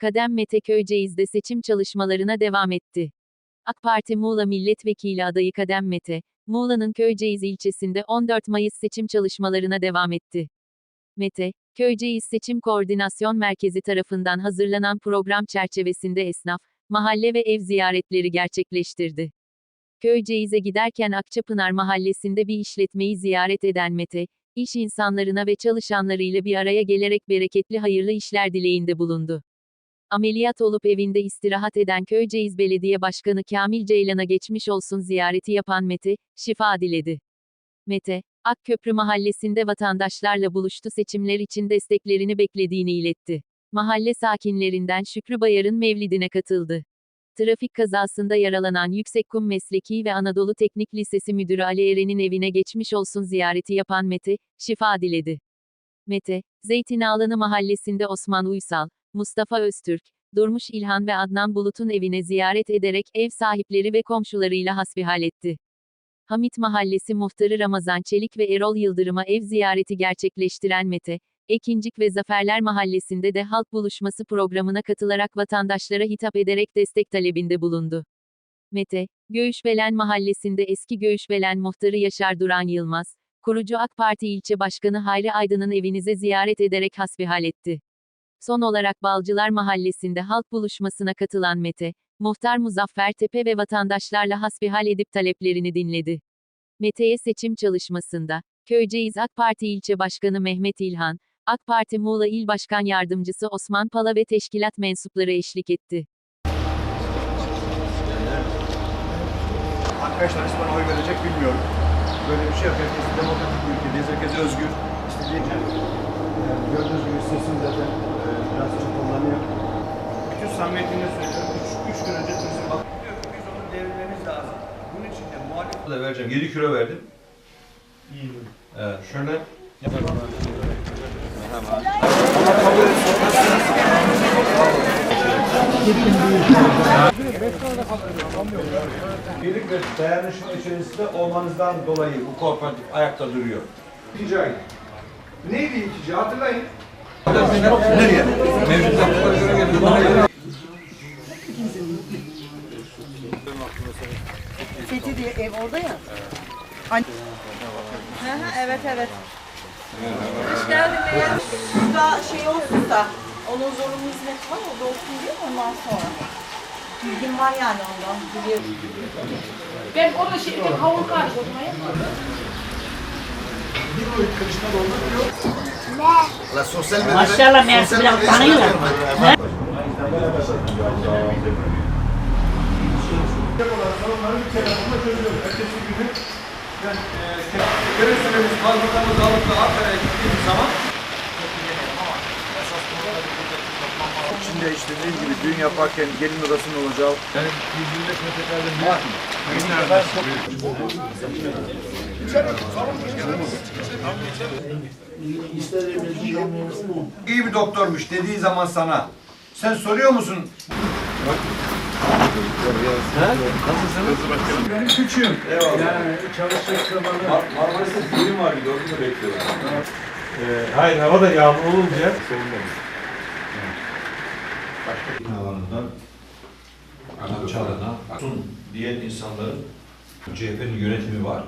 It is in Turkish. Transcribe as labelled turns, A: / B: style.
A: Kadem Mete Köyceğiz'de seçim çalışmalarına devam etti. AK Parti Muğla Milletvekili adayı Kadem Mete, Muğla'nın Köyceğiz ilçesinde 14 Mayıs seçim çalışmalarına devam etti. Mete, Köyceğiz Seçim Koordinasyon Merkezi tarafından hazırlanan program çerçevesinde esnaf, mahalle ve ev ziyaretleri gerçekleştirdi. Köyceğiz'e giderken Akçapınar Mahallesi'nde bir işletmeyi ziyaret eden Mete, iş insanlarına ve çalışanlarıyla bir araya gelerek bereketli hayırlı işler dileğinde bulundu. Ameliyat olup evinde istirahat eden Köyceğiz Belediye Başkanı Kamil Ceylan'a geçmiş olsun ziyareti yapan Mete, şifa diledi. Mete, Akköprü Mahallesi'nde vatandaşlarla buluştu seçimler için desteklerini beklediğini iletti. Mahalle sakinlerinden Şükrü Bayar'ın mevlidine katıldı. Trafik kazasında yaralanan Yüksekkum Mesleki ve Anadolu Teknik Lisesi Müdürü Ali Eren'in evine geçmiş olsun ziyareti yapan Mete, şifa diledi. Mete, Zeytinağlanı Mahallesi'nde Osman Uysal, Mustafa Öztürk, Durmuş İlhan ve Adnan Bulut'un evine ziyaret ederek ev sahipleri ve komşularıyla hasbihal etti. Hamit Mahallesi Muhtarı Ramazan Çelik ve Erol Yıldırım'a ev ziyareti gerçekleştiren Mete, Ekincik ve Zaferler Mahallesi'nde de halk buluşması programına katılarak vatandaşlara hitap ederek destek talebinde bulundu. Mete, Göğüşbelen Mahallesi'nde eski Göğüşbelen Muhtarı Yaşar Duran Yılmaz, kurucu AK Parti ilçe başkanı Hayri Aydın'ın evinize ziyaret ederek hasbihal etti. Son olarak Balcılar Mahallesi'nde halk buluşmasına katılan Mete, Muhtar Muzaffer Tepe ve vatandaşlarla hasbihal edip taleplerini dinledi. Mete'ye seçim çalışmasında, Köyceğiz AK Parti ilçe başkanı Mehmet İlhan, AK Parti Muğla İl Başkan Yardımcısı Osman Pala ve teşkilat mensupları eşlik etti.
B: Arkadaşlar hiç bana oy verecek bilmiyorum. Böyle bir şey yok. Herkes demokratik bir ülkedeyiz. Herkes özgür. İstediği gördüğünüz gibi sesim zaten e, biraz çok kullanıyor. Bütün samimiyetimle söylüyorum. Üç, üç gün önce turizm bak. Diyor ki biz onu devirmemiz lazım. Bunun için de muhalif
C: da vereceğim. 7 kilo verdim. Evet. Şöyle birlik ve dayanışma içerisinde olmanızdan dolayı bu kooperatif ayakta duruyor.
B: ikinci ay. Neydi ikinci? Hatırlayın.
C: Nereye? Mevcut
D: Fethi diye ev orada ya. Hı, evet evet. Hoş geldiniz. Burada şey olsun da onun zorunlu hizmeti var o da olsun diye ondan sonra. Bilgim var yani ondan biliyorum.
E: Ben şey, ben havlu karşılamaya
F: Maşallah Mersi biraz tanıyorlar.
B: Sorunları bir telefonla çözülüyor. Ertesi günü ben e, görev süremiz kaldırdığımız alıp da Ankara'ya gittiğimiz zaman İçinde işte dediğim gibi düğün yaparken gelin odasının olacağı yani birbirine tekrardan İyi bir doktormuş dediği zaman sana. Sen soruyor musun? Benim küçüğüm. Eyvallah. Yani çalışacak zamanı.
C: Mar Marmaris'te düğün var bir de onu bekliyorlar.
G: Hayır hava da yağmur olunca
C: alanından Çalan'a, Sun diyen insanların CHP'nin yönetimi var.